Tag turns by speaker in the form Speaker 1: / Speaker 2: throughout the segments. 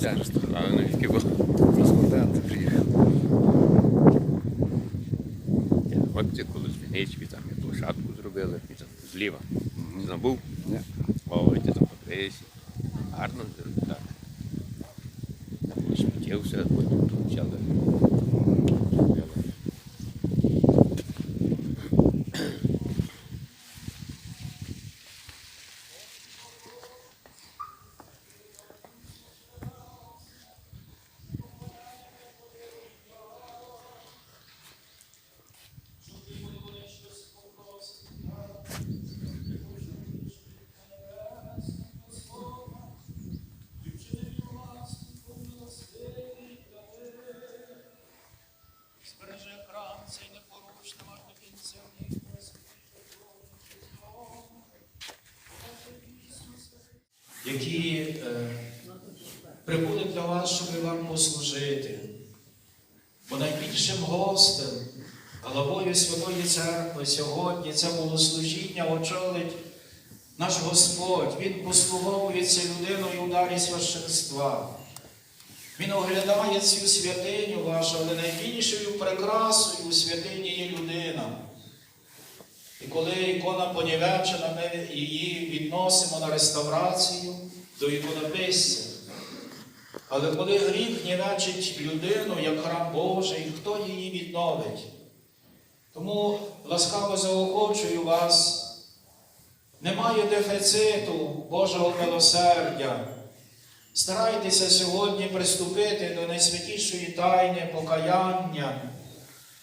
Speaker 1: славишся.
Speaker 2: Правильно, тільки бо.
Speaker 1: Кореспондент приїхав.
Speaker 2: От це коли Віннички, там і площадку зробили, і там зліва. Забув?
Speaker 3: Церкви сьогодні це богослужіння очолить наш Господь. Він послуговується людиною у дарі священства. Він оглядає цю святиню вашу, але найбільшою прикрасою у святині є людина. І коли ікона понівечена, ми її відносимо на реставрацію до іконописця. Але коли гріх нівечить людину, як храм Божий, хто її відновить? Тому ласкаво заохочую вас, немає дефіциту Божого милосердя. Старайтеся сьогодні приступити до найсвятішої тайни покаяння,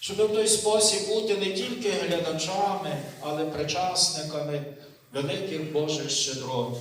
Speaker 3: щоб в той спосіб бути не тільки глядачами, але причасниками великих Божих щедрот.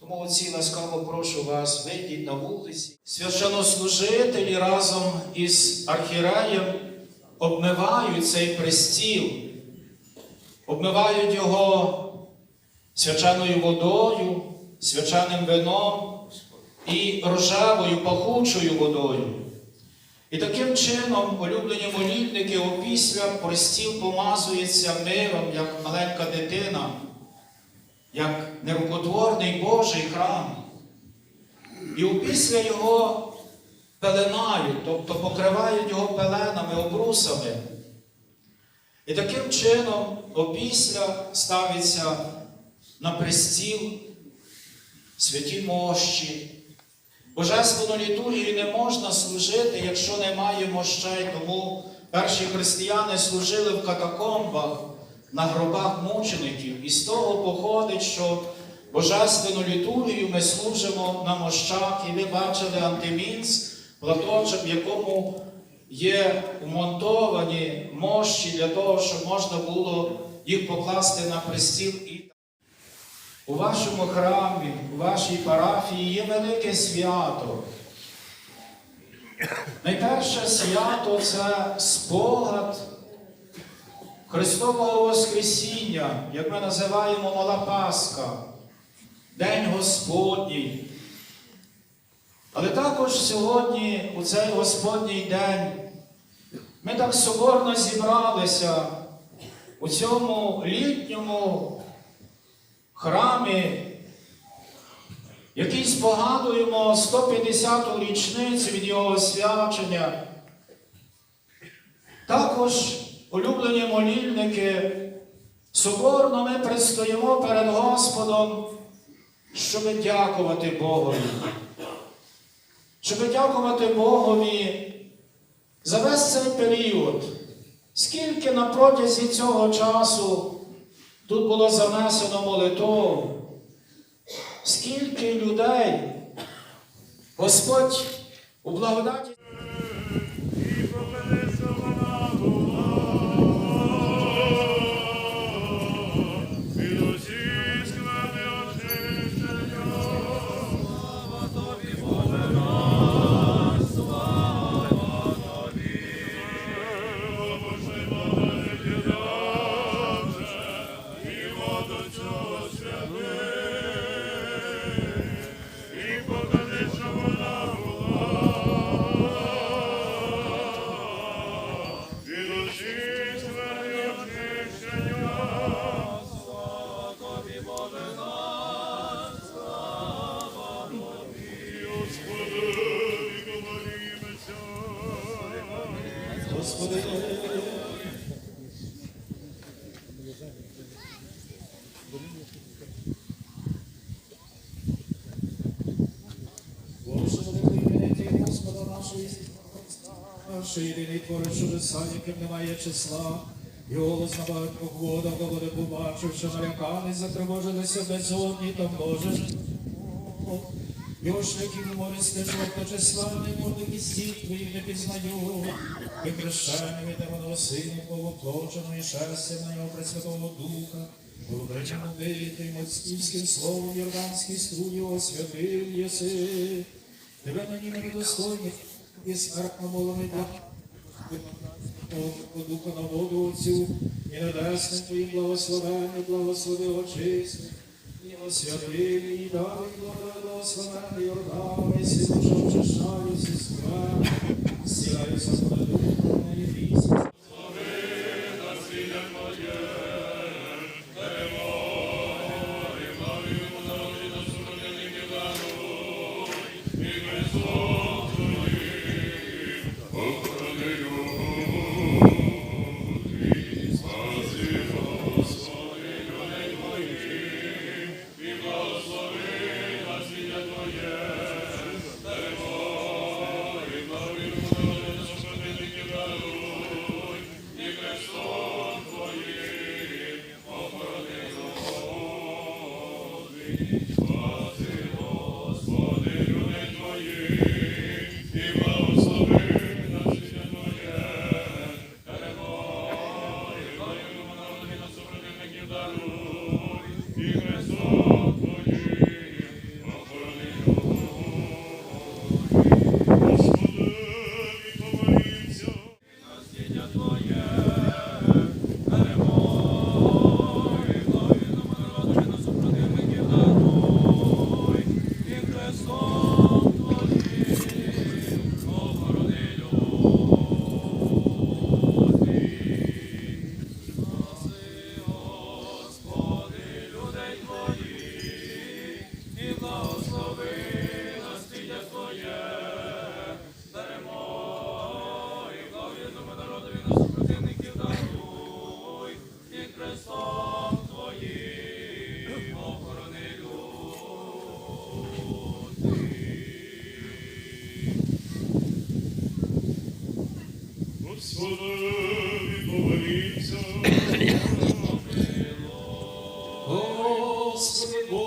Speaker 3: Тому отці ласкаво прошу вас, вийдіть на вулиці. Священнослужителі разом із архіреєм обмивають цей престіл, обмивають його свяченою водою, свяченим вином і рожевою пахучою водою. І таким чином улюблені молільники опісля простіл помазується миром, як маленька дитина, як нерукотворний Божий храм. І опісля його пеленають, тобто покривають його пеленами, обрусами. І таким чином опісля ставиться на престіл святі мощі. Божественну літургію не можна служити, якщо немає мощей. Тому перші християни служили в катакомбах на гробах мучеників. І з того походить, що Божественну літургію ми служимо на мощах, і ви бачили антимінс, платочок, в якому є вмонтовані мощі для того, щоб можна було їх покласти на престіл. у вашому храмі, у вашій парафії є велике свято. Найперше свято це спогад Христового Воскресіння, як ми називаємо Мала Пасха, День Господній. Але також сьогодні, у цей Господній день, ми так соборно зібралися у цьому літньому храмі, який спогадуємо 150-ту річницю від його освячення. Також, улюблені молільники, соборно ми предстоїмо перед Господом, щоб дякувати Богові. Щоб дякувати Богові за весь цей період, скільки на протязі цього часу Тут було занесено молитву. Скільки людей Господь у благодаті. Господи. Боже, великий Господа Христа, що єдиний творить чудеса, яким немає числа. І голос на багатьох водах, води побачив, що наляканий, затривожилися безодні, там Боже. У морі стежок, та числа не морди кістів твоїх не пізнаю. І хрещеним від демоного сину, повоплоченого і шерстя на нього Пресвятого Духа, Благодарчому витим, отцівським словом, Йорданський струй його святив єси. Тебе на нім недостойні, і смертно молами О, Духа на воду Отцю, і небесним Твоїм благословенням, благослови очисти. І освятив, і дав, і благословений Йордан, і силу, очищаю сестра, сіляюся з Духом, і вісім.
Speaker 4: Господи,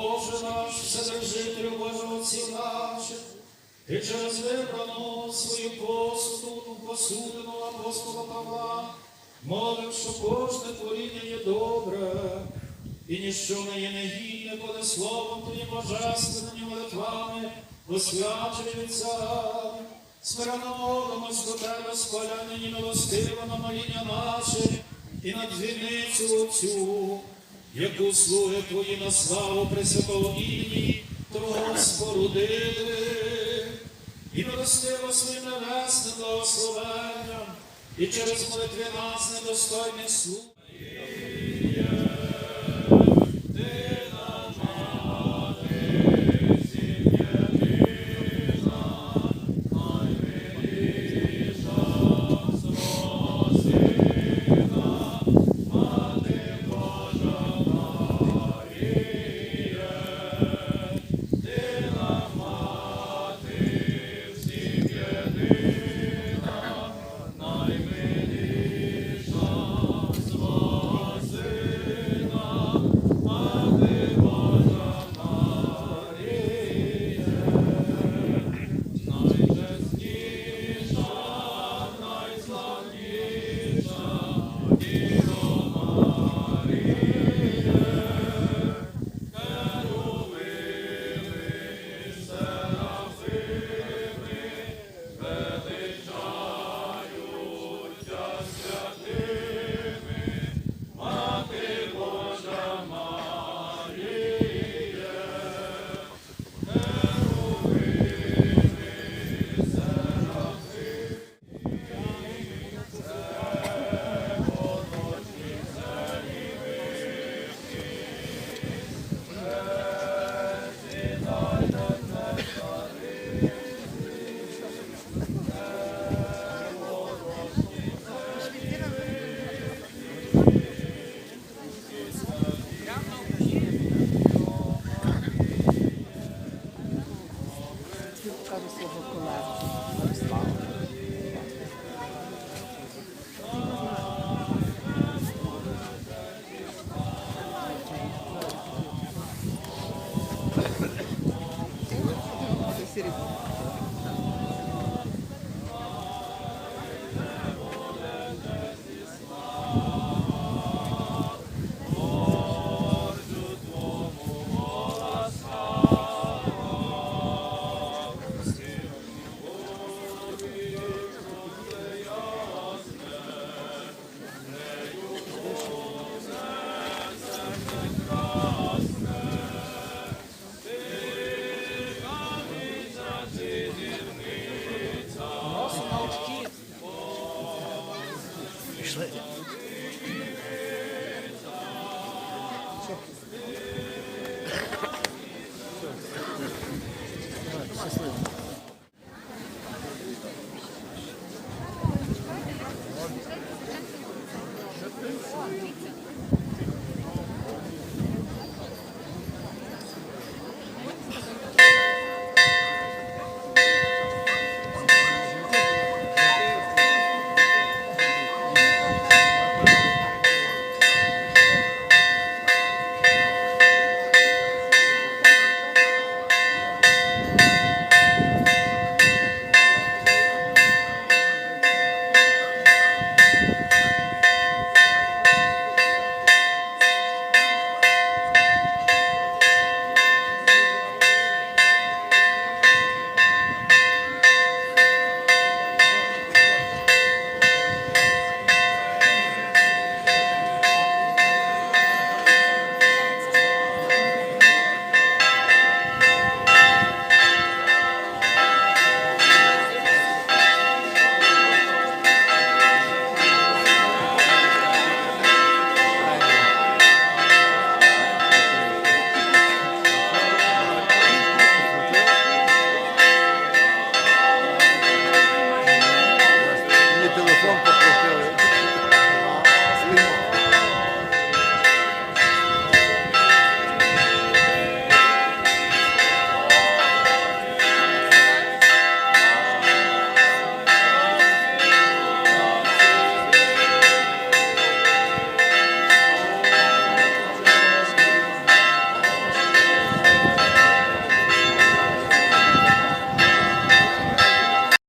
Speaker 3: Боже наш, Вседержителю Божого всіх наших, Ти через вибрану свою посуду, посудину апостола Павла, молив, що кожне творіння є добре, і ніщо не є негідне, коли словом Твоїм божественними молитвами освячується. Смиренно молимось до Тебе, спалянені милостиво на моління наше, і на дзвіницю Отцю, яку слуги Твої на славу Пресвятого імені Твого спорудили, і милостиво на нас благословенням, і через молитви нас недостойних слуг. City.